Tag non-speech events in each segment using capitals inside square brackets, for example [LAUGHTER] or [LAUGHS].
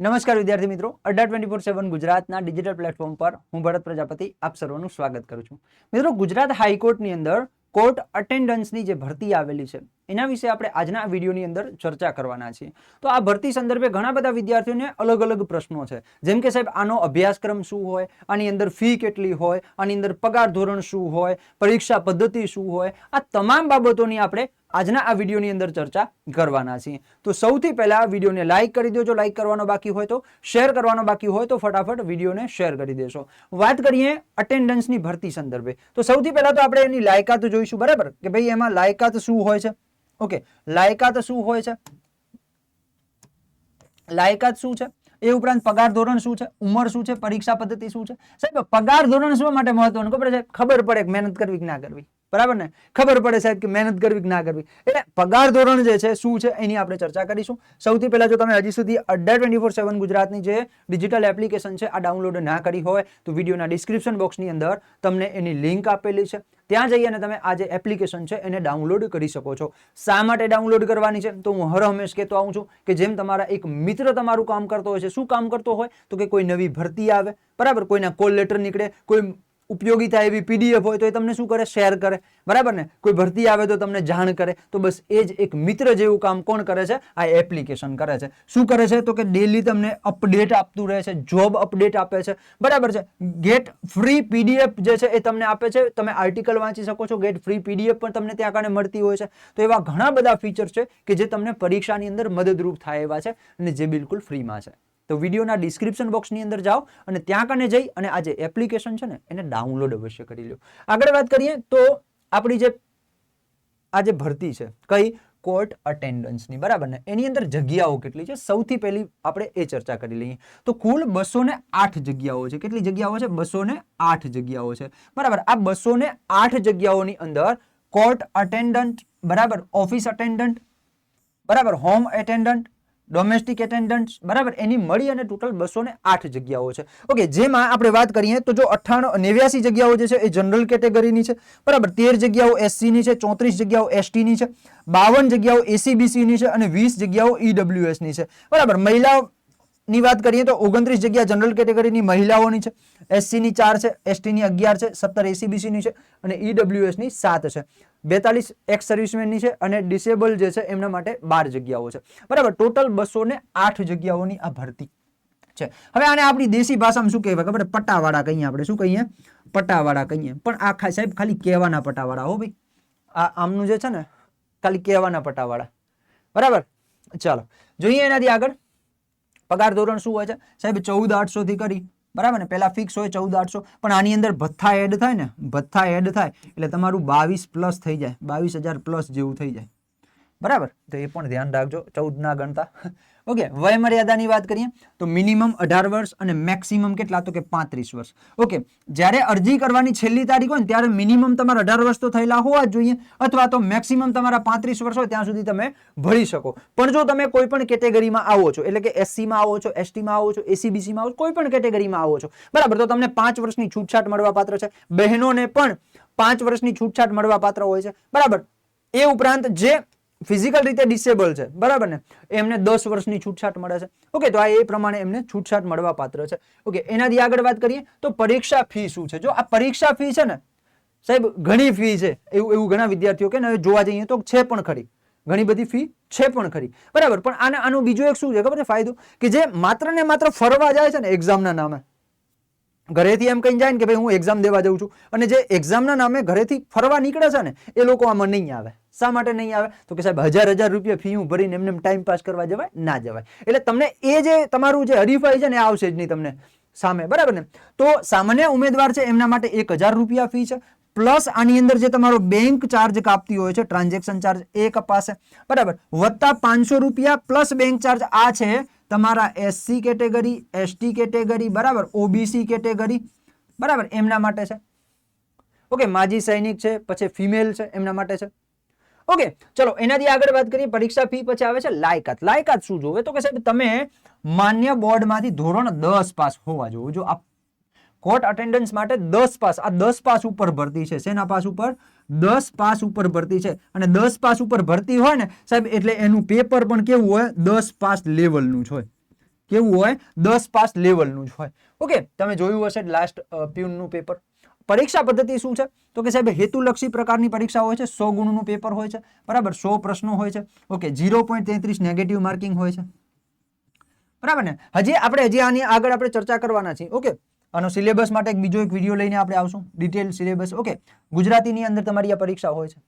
નમસ્કાર વિદ્યાર્થી મિત્રો. અડ્ડા ટ્વેન્ટી ફોર સેવન ગુજરાતના ડિજિટલ પ્લેટફોર્મ પર હું ભરત પ્રજાપતિ આપ સર્વનું સ્વાગત કરું છું. મિત્રો, ગુજરાત હાઈકોર્ટની અંદર કોર્ટ અટેન્ડન્સની જે ભરતી આવેલી છે એના વિશે આપણે આજના વિડીયોની અંદર ચર્ચા કરવાના છીએ. તો આ ભરતી સંદર્ભે ઘણા બધા વિદ્યાર્થીઓને અલગ અલગ પ્રશ્નો છે. જેમ કે સાહેબ, આનો અભ્યાસક્રમ શું હોય? આની અંદર ફી કેટલી હોય? આની અંદર પગાર ધોરણ શું હોય? પરીક્ષા પદ્ધતિ શું હોય? આ તમામ બાબતોની આપણે આજના આ વિડીયોની અંદર ચર્ચા કરવાના છીએ. તો સૌથી પહેલા વિડીયોને લાઇક કરી દેજો. લાઇક કરવાનો બાકી હોય તો શેર કરવાનો બાકી હોય તો ફટાફટ વિડીયોને શેર કરી દેશો. વાત કરીએ અટેન્ડન્સની ભરતી સંદર્ભે. તો સૌથી પહેલાં તો આપણે એની લાયકાત જોઈશું, બરાબર? કે ભાઈ, એમાં લાયકાત શું હોય છે? ઓકે, લાયકાત શું હોય છે? લાયકાત શું છે? એ ઉપરાંત પગાર ધોરણ શું છે? ઉંમર શું છે? પરીક્ષા પદ્ધતિ શું છે? સાહેબ, પગાર ધોરણ શું માટે મહત્વનું ખબર છે? ખબર પડે કે મહેનત કરવી કે ના કરવી. બરાબર ને? ખબર પડે સાહેબ કે મહેનત કરવી કે ના કરવી. એટલે પગાર ધોરણ જે છે, શું છે, એની આપણે ચર્ચા કરીશું. સૌથી પહેલા જો તમે હજી સુધી અડ્ડા ટ્વેન્ટી ફોર સેવન ગુજરાતની જે ડિજિટલ એપ્લિકેશન છે, આ ડાઉનલોડ ના કરી હોય, તો વિડીયોના ડિસ્ક્રિપ્શન બોક્સની અંદર તમને એની લિંક આપેલી છે. ત્યાં જઈ અને તમે આ જે એપ્લિકેશન છે એને ડાઉનલોડ કરી શકો છો. શા માટે ડાઉનલોડ કરવાની છે? તો હું હર હંમેશ કહેતો આવું છું કે જેમ તમારા એક મિત્ર તમારું કામ કરતો હોય છે. શું કામ કરતો હોય? તો કે કોઈ નવી ભરતી આવે. બરાબર? કોઈના કોલ લેટર નીકળે, કોઈ ઉપયોગી થાય એવી પીડીએફ હોય તો એ તમને શું કરે? શેર કરે. બરાબર ને? કોઈ ભરતી આવે તો તમને જાણ કરે. તો બસ એ જ એક મિત્ર જેવું કામ કોણ કરે છે? આ એપ્લિકેશન કરે છે. શું કરે છે? તો કે ડેલી તમને અપડેટ આપતું રહે છે જોબ અપડેટ આપે છે. બરાબર છે? ગેટ ફ્રી પીડીએફ જે છે એ તમને આપે છે. તમે આર્ટિકલ વાંચી શકો છો. ગેટ ફ્રી પીડીએફ પણ તમને ત્યાં આગળ મળતી હોય છે. તો એવા ઘણા બધા ફીચર છે કે જે તમને પરીક્ષાની અંદર મદદરૂપ થાય એવા છે અને જે બિલકુલ ફ્રીમાં છે. તો વિડીયોના ડિસ્ક્રિપ્શન બોક્સની અંદર જાઓ અને ત્યાં કને જઈ અને આ જે એપ્લિકેશન છે ને, એને ડાઉનલોડ અવશ્ય કરી લો આગળ વાત કરીએ તો આપણી જે, આ જે ભરતી છે, કઈ? કોર્ટ અટેન્ડન્સની બરાબર ને? એની અંદર જગ્યાઓ કેટલી છે? સૌથી પહેલી આપણે એ ચર્ચા કરી લઈએ. તો કુલ બસો આઠ જગ્યાઓ છે. કેટલી જગ્યાઓ છે? બસો આઠ જગ્યાઓ છે. બરાબર, આ બસો આઠ જગ્યાઓની અંદર કોર્ટ અટેન્ડન્ટ બરાબર ઓફિસ અટેન્ડન્ટ બરાબર હોમ એટેન્ડન્ટ ડોમેસ્ટિક એટેન્ડન્ટ બરાબર? એની મળી અને ટોટલ બસો ને આઠ જગ્યાઓ છે. ઓકે જેમાં આપણે વાત કરીએ તો જો અઠ્ઠાણું, નેવ્યાસી જગ્યાઓ જે છે એ જનરલ કેટેગરીની છે. બરાબર? તેર જગ્યાઓ એસસીની છે, ચોત્રીસ જગ્યાઓ એસટીની છે, બાવન જગ્યાઓ એસીબીસીની છે અને વીસ જગ્યાઓ ઈડબ્લ્યુએસની છે. બરાબર? મહિલાઓ ની વાત કરીએ તો ઓગણત્રીસ જગ્યા જનરલ કેટેગરીની મહિલાઓની છે. એસસીની ચાર છે એસટીની અગિયાર છે, સત્તર એસીબીસીની છે અને ઈડબ્લ્યુએસની સાત છે. બેતાલીસ એક્સ સર્વિસમેનની છે અને ડિસેબલ જે છે એમના માટે બાર જગ્યાઓ છે. બરાબર, ટોટલ બસો ને આઠ જગ્યાઓની આ ભરતી છે. હવે આને આપણી દેશી ભાષામાં શું કહેવાય ખબર પટાવાળા કહીએ આપણે. શું કહીએ? પટાવાળા કહીએ. પણ આ સાહેબ, ખાલી કહેવાના પટાવાળા હો ભાઈ. આ આમનું જે છે ને, ખાલી કહેવાના પટાવાળા. બરાબર? ચાલો, જોઈએ એનાથી આગળ. પગાર ધોરણ શું હોય છે? સાહેબ, ચૌદ આઠસો થી કરી. બરાબર ને? પહેલાં ફિક્સ હોય ચૌદ આઠસો, પણ આની અંદર ભથ્થા એડ થાય ને? ભથ્થા એડ થાય એટલે તમારું બાવીસ પ્લસ થઈ જાય. બાવીસ હજાર પ્લસ જેવું થઈ જાય. બરાબર? તો એ પણ ધ્યાન રાખજો ચૌદ ના ગણતા. [LAUGHS] ઓકે, વયમર્યાદાની વાત કરીએ, તો મિનિમમ અઢાર વર્ષ અને મેક્સિમમ કેટલા? તો કે પાંત્રીસ વર્ષ. ઓકે, જ્યારે અરજી કરવાની છેલ્લી તારીખ હોય ને, ત્યારે મિનિમમ તમારા અઢાર વર્ષ તો થયેલા હોવા જ જોઈએ. અથવા તો મેક્સિમમ તમારા પાંત્રીસ વર્ષ હોય, ત્યાં સુધી તમે ભરી શકો. પણ જો તમે કોઈ પણ કેટેગરીમાં આવો છો, એટલે કે એસસીમાં આવો છો, એસટીમાં આવો છો, એસીબીસીમાં આવો છો, કોઈ પણ કેટેગરીમાં આવો છો, બરાબર, તો તમને પાંચ વર્ષની છૂટછાટ મળવા પાત્ર છે. બહેનોને પણ પાંચ વર્ષની છૂટછાટ મળવા પાત્ર હોય છે. બરાબર? એ ઉપરાંત જે ફિઝિકલ રીતે ડિસેબલ છે. બરાબર ને? એમને દસ વર્ષની છૂટછાટ મળે છે. ઓકે તો આ એ પ્રમાણે એમને છૂટછાટ મળવા પાત્ર છે. ઓકે એનાથી આગળ વાત કરીએ તો પરીક્ષા ફી શું છે? જો આ પરીક્ષા ફી છે ને, સાહેબ, ઘણી ફી છે. એવું એવું ઘણા વિદ્યાર્થીઓ કે ને જોવા જઈએ તો છે પણ ખરી. ઘણી બધી ફી છે પણ ખરી. બરાબર, પણ આને, આનું બીજું એક શું છે? ખબર છે? ફાયદો કે જે માત્ર ને માત્ર ફરવા જાય છે ને એક્ઝામના નામે. ઘરેથી એમ કહીને જાય ને કે ભાઈ હું એક્ઝામ દેવા જાઉં છું. અને જે એક્ઝામના નામે ઘરેથી ફરવા નીકળે છે ને, એ લોકો આમાં નહીં આવે. શા માટે નહીં આવે? તો કે સાહેબ, હજાર હજાર રૂપિયા ફી હું ભરીને એમને ટાઈમ પાસ કરવા જવાય? ના જવાય. એટલે તમને એ જે તમારું જે હરીફાઈ છે ને આવશે જ નહીં તમને સામે. બરાબર ને? તો સામાન્ય ઉમેદવાર છે, એમના માટે એક હજાર રૂપિયા ફી છે. પ્લસ આની અંદર જે તમારો બેંક ચાર્જ કાપતી હોય છે ટ્રાન્ઝેક્શન ચાર્જ એ કપાશે. બરાબર? વત્તા પાંચસો રૂપિયા પ્લસ બેંક ચાર્જ આ છે તમારા એસસી કેટેગરી એસટી કેટેગરી, બરાબર ઓબીસી કેટેગરી, બરાબર, એમના માટે છે. ઓકે, માજી સૈનિક છે, પછી ફિમેલ છે, એમના માટે છે. ઓકે, ચલો, એનાથી આગળ વાત કરીએ, પરીક્ષા ફી પછી આવે છે લાયકાત. લાયકાત શું જોવે? તો કે સાહેબ, તમે માન્ય બોર્ડમાંથી ધોરણ દસ પાસ હોવા જોવો જો આ કોર્ટ અટેન્ડન્સ માટે દસ પાસ, આ દસ પાસ ઉપર ભરતી છે. શેના પાસ ઉપર? દસ પાસ ઉપર ભરતી છે. અને દસ પાસ ઉપર ભરતી હોય ને, સાહેબ, એટલે એનું પેપર પણ કેવું હોય? દસ પાસ લેવલનું જ હોય. કેવું હોય? દસ પાસ લેવલનું જ હોય. ઓકે તમે જોયું હશે લાસ્ટ પ્યુનનું પેપર પરીક્ષા પદ્ધતિ શું છે? તો કે સાહેબ, હેતુલક્ષી પ્રકારની પરીક્ષા હોય છે, સો ગુણનું પેપર હોય છે. બરાબર? સો પ્રશ્નો હોય છે. ઓકે ઝીરો પોઈન્ટ તેત્રીસ નેગેટિવ માર્કિંગ હોય છે. બરાબર ને? હજી આપણે, હજી આની આગળ આપણે ચર્ચા કરવાના છીએ. ઓકે આનો સિલેબસ માટે એક બીજો એક વીડિયો લઈને આપણે આવશું. ડિટેલ સિલેબસ ઓકે ગુજરાતીની અંદર તમારી આ પરીક્ષા હોય છે.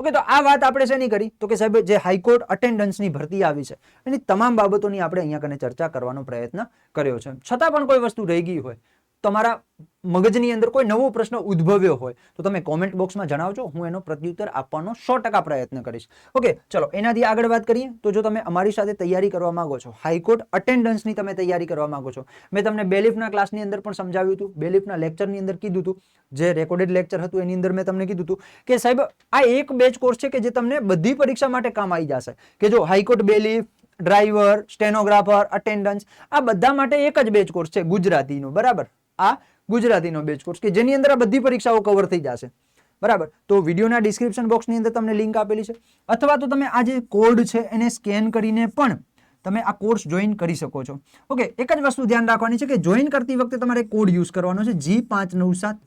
ઓકે તો આ વાત આપણે શેની કરી? તો કે સાહેબ, જે હાઈકોર્ટ અટેન્ડન્સની ભરતી આવી છે, એની તમામ બાબતોની આપણે અહીંયા કને ચર્ચા કરવાનો પ્રયત્ન કર્યો છે. છતાં પણ કોઈ વસ્તુ રહી ગઈ હોય તમારા મગજની અંદર કોઈ નવો પ્રશ્ન ઉદ્ભવ્યો હોય, તો તમે કોમેન્ટ બોક્સમાં જણાવજો, હું એનો પ્રત્યુત્તર આપવાનો સો ટકા પ્રયત્ન કરીશ. ઓકે ચલો, એનાથી આગળ વાત કરીએ, તો જો તમે અમારી સાથે તૈયારી કરવા માંગો છો, હાઈકોર્ટ અટેન્ડન્સની તમે તૈયારી કરવા માંગો છો, મેં તમને બેલીફના ક્લાસની અંદર પણ સમજાવ્યું હતું, બેલીફના લેક્ચરની અંદર કીધું હતું, જે રેકોર્ડેડ લેક્ચર હતું, એની અંદર મેં તમને કીધું હતું કે સાહેબ, આ એક બેચ કોર્સ છે કે જે તમને બધી પરીક્ષા માટે કામ આવી જશે. કે જો high court bailiff driver stenographer attendance આ બધા માટે એક જ બેચ કોર્સ છે ગુજરાતીનો, બરાબર? આ ગુજરાતીનો બેચ કોર્સ કે જેની અંદર આ બધી પરીક્ષાઓ કવર થઈ જશે. બરાબર? તો વિડીયોના ડિસ્ક્રિપ્શન બોક્સની અંદર તમને લિંક આપેલી છે. અથવા તો તમે આ જે કોડ છે એને સ્કેન કરીને પણ તમે આ કોર્સ જોઈન કરી શકો છો. ઓકે એક જ વસ્તુ ધ્યાન રાખવાની છે કે જોઈન કરતી વખતે તમારે કોડ યુઝ કરવાનો છે જી પાંચ નવ સાત.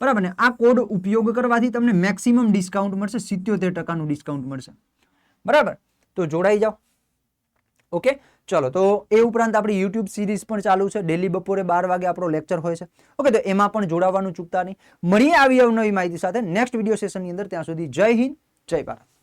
બરાબર ને? આ કોડ ઉપયોગ કરવાથી તમને મેક્સિમમ ડિસ્કાઉન્ટ મળશે, સિત્યોતેર ટકાનું ડિસ્કાઉન્ટ મળશે. બરાબર? તો જોડાઈ જાઓ. ઓકે? ચલો, તો એ ઉપરાંત આપણી યુટ્યુબ સિરીઝ પણ ચાલુ છે. ડેલી બપોરે બાર વાગે આપણો લેક્ચર હોય છે. ઓકે, તો એમાં પણ જોડાવાનું ચૂકતા નહીં. મળીએ આવી અવનવી માહિતી સાથે નેક્સ્ટ વીડિયો સેશનની અંદર. ત્યાં સુધી જય હિન્દ, જય ભારત.